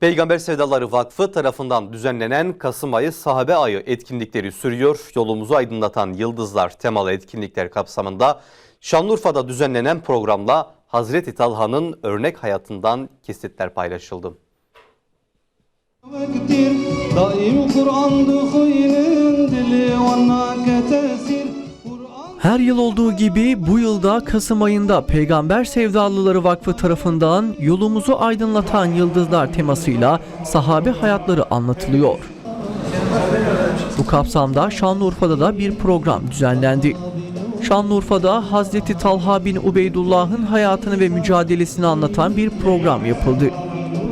Peygamber Sevdaları Vakfı tarafından düzenlenen Kasım ayı sahabe ayı etkinlikleri sürüyor. Yolumuzu aydınlatan Yıldızlar temalı etkinlikler kapsamında Şanlıurfa'da düzenlenen programla Hazreti Talha'nın örnek hayatından kesitler paylaşıldı. Her yıl olduğu gibi bu yılda Kasım ayında Peygamber Sevdalıları Vakfı tarafından yolumuzu aydınlatan yıldızlar temasıyla sahabe hayatları anlatılıyor. Bu kapsamda Şanlıurfa'da da bir program düzenlendi. Şanlıurfa'da Hazreti Talha bin Ubeydullah'ın hayatını ve mücadelesini anlatan bir program yapıldı.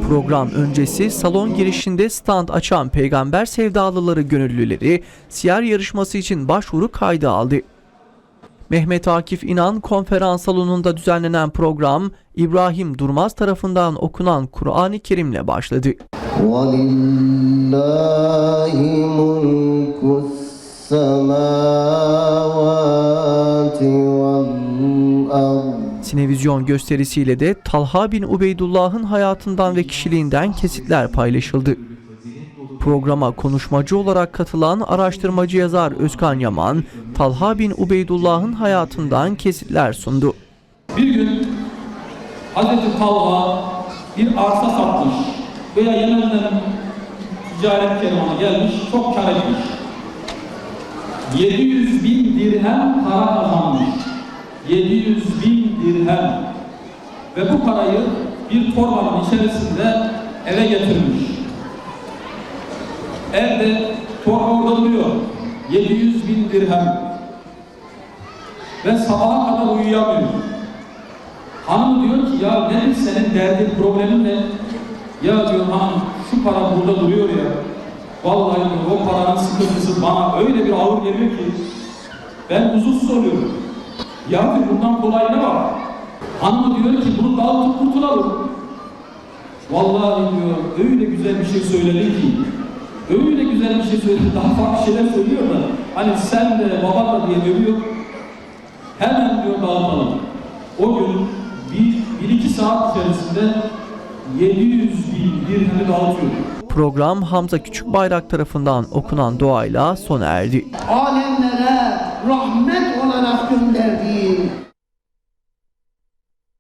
Program öncesi salon girişinde stand açan Peygamber Sevdalıları gönüllüleri siyer yarışması için başvuru kaydı aldı. Mehmet Akif İnan konferans salonunda düzenlenen program İbrahim Durmaz tarafından okunan Kur'an-ı Kerim'le başladı. Sinevizyon gösterisiyle de Talha bin Ubeydullah'ın hayatından ve kişiliğinden kesitler paylaşıldı. Programa konuşmacı olarak katılan araştırmacı yazar Özkan Yaman, Talha bin Ubeydullah'ın hayatından kesitler sundu. Bir gün Hazreti Talha bir arsa satmış veya Yemen'den ticaret kervanı gelmiş, çok kar etmiş. 700 bin dirhem para kazanmış. 700 bin dirhem. Ve bu parayı bir torbanın içerisinde eve getirmiş. Evde torba orada duruyor. 700 bin dirhem. Ve sabaha kadar uyuyamıyor. Hanım diyor ki ya nedir senin derdin, problemin ne? Ya diyor hanım şu para burada duruyor ya. Vallahi diyor o paranın sıkıntısı bana öyle bir ağır geliyor ki ben huzursuz oluyorum. Ya diyor bundan kolay ne var? Hanım diyor ki bunu dağıtıp kurtulalım. Vallahi diyor öyle güzel bir şey söyledi ki öyle güzel bir şey söyledi daha farklı şeyler söylüyor da hani sen de baban da diye övüyor hemen diyor dağıtalım. O gün bir, bir iki saat içerisinde 700 bin dirhemi dağıtıyor. Program Hamza Küçükbayrak tarafından okunan duayla sona erdi. alemlere rahmet olarak gönderdiğin